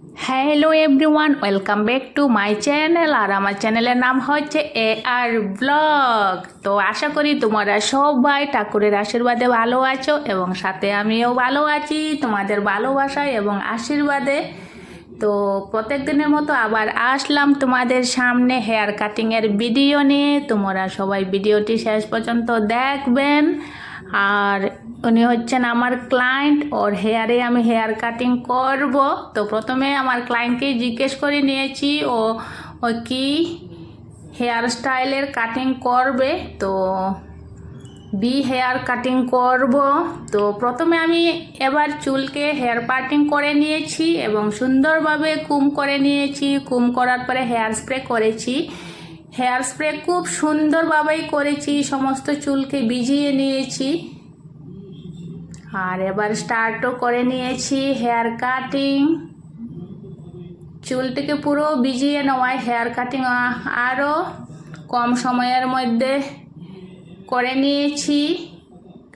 Hello everyone welcome back to my channel আর আমার চ্যানেলের নাম হচ্ছে এ আর ব্লগ তো আশা করি তোমরা সবাই ঠাকুরের আশীর্বাদে ভালো আছো এবং সাথে আমিও ভালো আছি, তোমাদের ভালোবাসায় এবং আশীর্বাদে। তো প্রত্যেক দিনের মতো আবার আসলাম তোমাদের সামনে হেয়ার কাটিংয়ের ভিডিও নিয়ে। তোমরা সবাই ভিডিওটি শেষ পর্যন্ত দেখবেন। আর উনি হচ্ছেন আমার ক্লায়েন্ট ওর হেয়ারে আমি হেয়ার কাটিং করব। তো প্রথমে আমার ক্লায়েন্টকেই জিজ্ঞেস করে নিয়েছি, ও ও কি হেয়ার স্টাইলের কাটিং করবে? তো বি হেয়ার কাটিং করব। তো প্রথমে আমি এবার চুলকে হেয়ার পার্টিং করে নিয়েছি এবং সুন্দরভাবে কুম করে নিয়েছি। কুম করার পরে হেয়ার স্প্রে করেছি। হেয়ার স্প্রে খুব সুন্দরভাবেই করেছি, সমস্ত চুলকে ভিজিয়ে নিয়েছি। আর এবার স্টার্টও করে নিয়েছি হেয়ার কাটিং চুলটিকে পুরো ভিজিয়ে নেওয়ায় হেয়ার কাটিং আরও কম সময়ের মধ্যে করে নিয়েছি।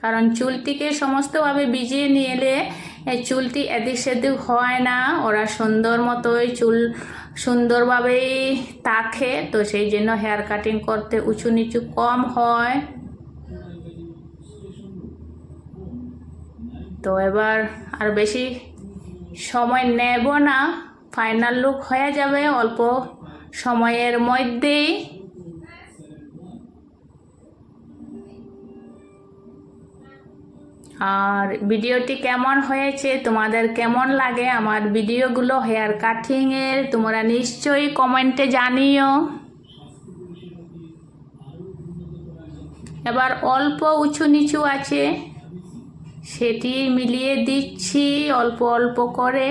কারণ চুলটিকে সমস্তভাবে ভিজিয়ে নিলে চুলটি এদিক সেদিক হয় না, ওরা সুন্দর মতোই চুল সুন্দরভাবেই থাকে তো সেই জন্য হেয়ার কাটিং করতে উঁচু নিচু কম হয়। তো এবার আর বেশি সময় নেব না। ফাইনাল লুক হয়ে যাবে অল্প সময়ের মধ্যেই। আর ভিডিওটি কেমন হয়েছে, তোমাদের কেমন লাগে, আমার ভিডিওগুলো হেয়ার কাটিংয়ের তোমরা নিশ্চয়ই কমেন্টে জানিও। এবার অল্প উঁচু নিচু আছে। সেটি মিলিয়ে দিচ্ছি অল্প অল্প করে।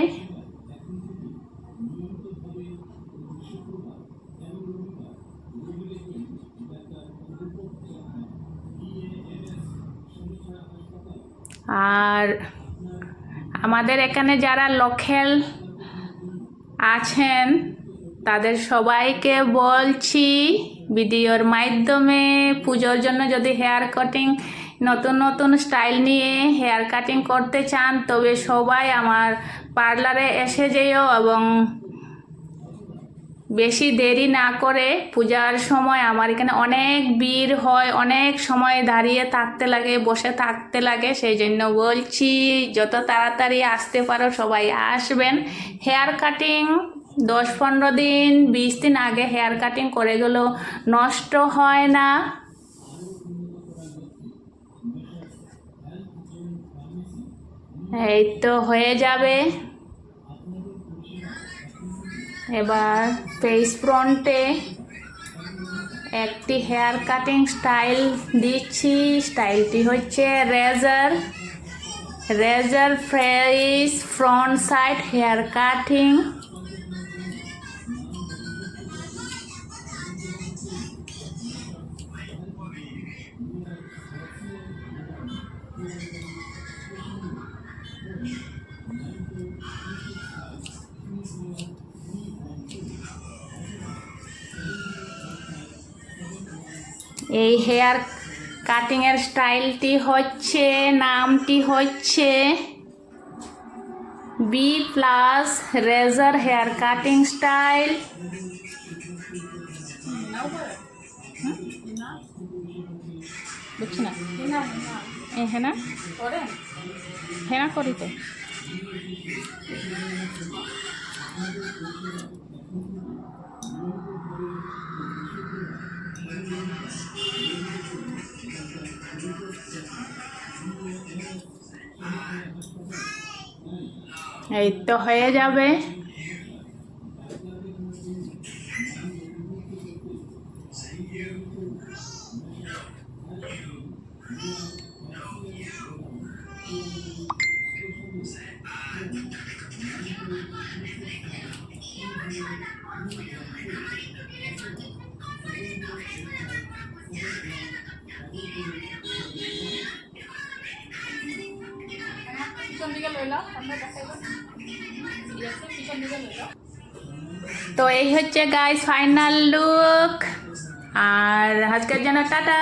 আর আমাদের এখানে যারা লোকেল আছেন, তাদের সবাইকে বলছি, ভিডিওর মাধ্যমে পুজোর জন্য যদি হেয়ার কাটিং নতুন নতুন স্টাইল নিয়ে হেয়ার কাটিং করতে চান, তবে সবাই আমার পার্লারে এসে যেও এবং বেশি দেরি না করে পূজার সময় আমার এখানে অনেক ভিড় হয়, অনেক সময় দাঁড়িয়ে থাকতে লাগে, বসে থাকতে লাগে। সেই জন্য বলছি, যত তাড়াতাড়ি আসতে পারো, সবাই আসবেন। হেয়ার কাটিং দশ পনেরো দিন, বিশ দিন আগে হেয়ার কাটিং করে গেলেও নষ্ট হয় না। এই তো হয়ে যাবে। এবার ফেস ফ্রন্টে একটি হেয়ার কাটিং স্টাইল দিচ্ছি। স্টাইলটি হচ্ছে razor razor face front side hair cutting এই হেয়ার কাটিংয়ের স্টাইলটি হচ্ছে, নামটি হচ্ছে B plus razor hair cutting style বুঝছি করি তো। এই তো হয়ে যাবে তো এই হচ্ছে গাইস ফাইনাল লুক আর আজকের জন্য টাটা